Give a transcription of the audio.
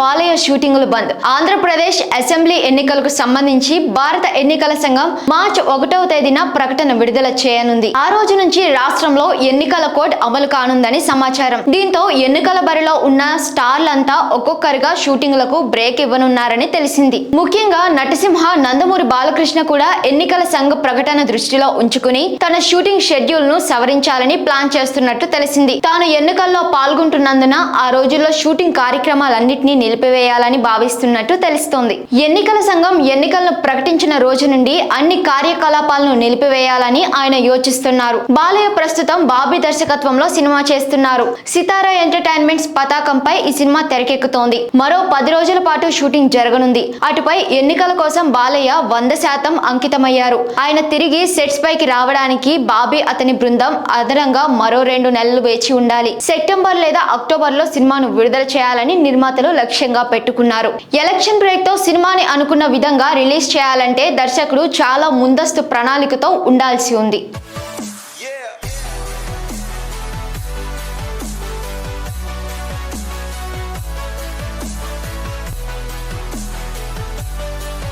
బాలయ్య షూటింగులు బంద్. ఆంధ్రప్రదేశ్ అసెంబ్లీ ఎన్నికలకు సంబంధించి భారత ఎన్నికల సంఘం మార్చి ఒకటవ తేదీన ప్రకటన విడుదల చేయనుంది. ఆ రోజు నుంచి రాష్ట్రంలో ఎన్నికల కోడ్ అమలు కానుందని సమాచారం. దీంతో ఎన్నికల బరిలో ఉన్న స్టార్లంతా ఒక్కొక్కరిగా షూటింగ్లకు బ్రేక్ ఇవ్వనున్నారని తెలిసింది. ముఖ్యంగా నటసింహ నందమూరి బాలకృష్ణ కూడా ఎన్నికల సంఘ ప్రకటన దృష్టిలో ఉంచుకుని తన షూటింగ్ షెడ్యూల్ను సవరించాలని ప్లాన్ చేస్తున్నట్టు తెలిసింది. తాను ఎన్నికల్లో పాల్గొంటున్నందున ఆ రోజుల్లో షూటింగ్ కార్యక్రమాలన్నింటినీ నిలిపివేయాలని భావిస్తున్నట్టు తెలుస్తోంది. ఎన్నికల సంఘం ఎన్నికలను ప్రకటించిన రోజు నుండి అన్ని కార్యకలాపాలను నిలిపివేయాలని ఆయన యోచిస్తున్నారు. బాలయ్య ప్రస్తుతం బాబీ దర్శకత్వంలో సినిమా చేస్తున్నారు. సితారా ఎంటర్టైన్మెంట్స్ పతాకంపై ఈ సినిమా తెరకెక్కుతోంది. మరో పది రోజుల పాటు షూటింగ్ జరగనుంది. అటుపై ఎన్నికల కోసం బాలయ్య వంద శాతం అంకితమయ్యారు. ఆయన తిరిగి సెట్స్ పైకి రావడానికి బాబీ అతని బృందం అదనంగా మరో రెండు నెలలు వేచి ఉండాలి. సెప్టెంబర్ లేదా అక్టోబర్లో సినిమాను విడుదల చేయాలని నిర్మాతలు లక్ష్యంగా పెట్టుకున్నారు. ఎలక్షన్ బ్రేక్తో సినిమాని అనుకున్న విధంగా రిలీజ్ చేయాలంటే దర్శకుడు చాలా ముందస్తు ప్రణాళికతో ఉండాల్సి ఉంది.